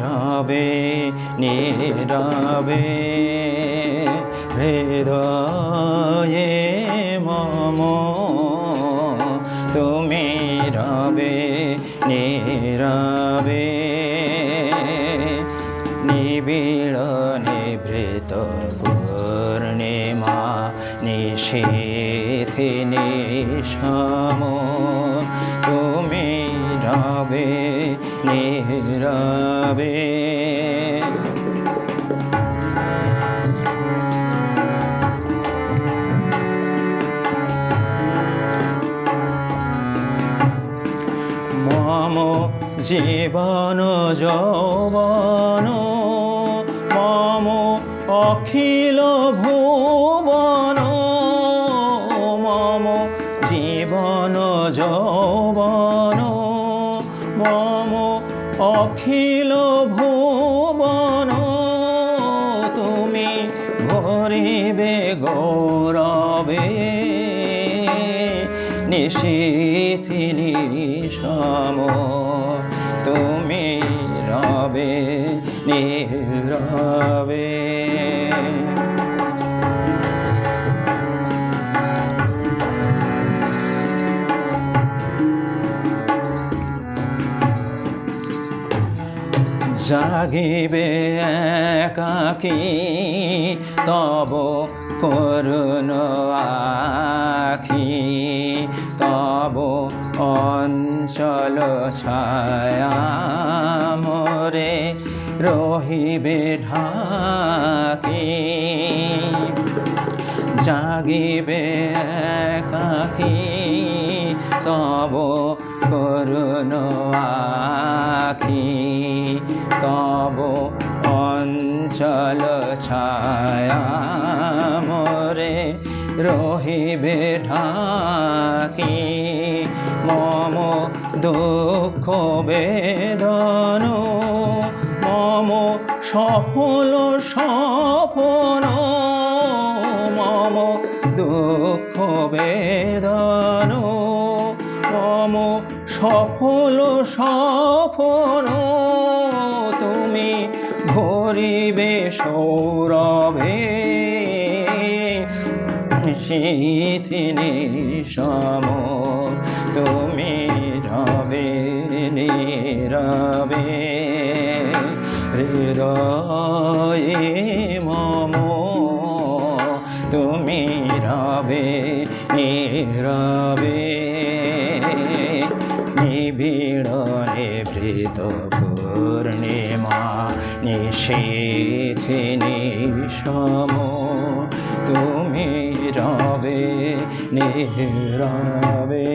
রবে নীরবে হৃদয়ে মম। তুমি রবে নীরবে নিবিড় নিভৃত পূর্ণিমা নিশীথি নিশম তুমি রবে নীরবে মম জীবন যৌবন মম অখিল ভুবন মম জীবন যৌবন। মম অখিল ভুবন তুমি ভরিবে গৌরবে। নিশিথিলি নিশম তুমি রবে নীরবে। জাগিবে একাকী, তব করুণ আখি, তব অঞ্চল ছায়া মরে রহিবে ঢাকি। জাগিবে একাকী, তব করুণ আখি। অঞ্চল ছায়া মরে রহিবে ঢাকি। মম দুঃখ বেদন, মম সফল সফল মম দুঃখ বেদন, মম সফল সফল ভরিবে সৌরভে শীথিনী সম তুমি রবে নীরবে হৃদয়ে মম। তুমি রবে নীরবে। নিশীথি সম তুমি রবে নীরবে।